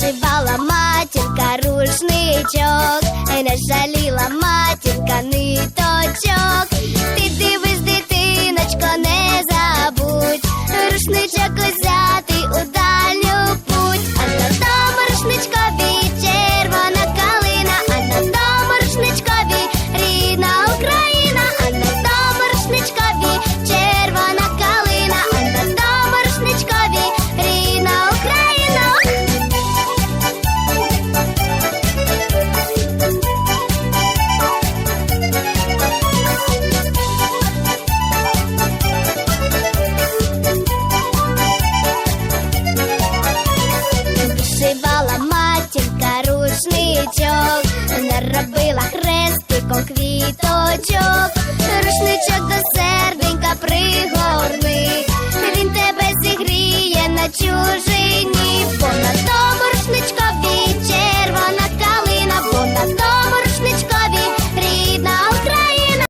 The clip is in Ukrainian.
Танцевала матерка рушничок Наш залив квіточок, не робила хрестиком квіточок.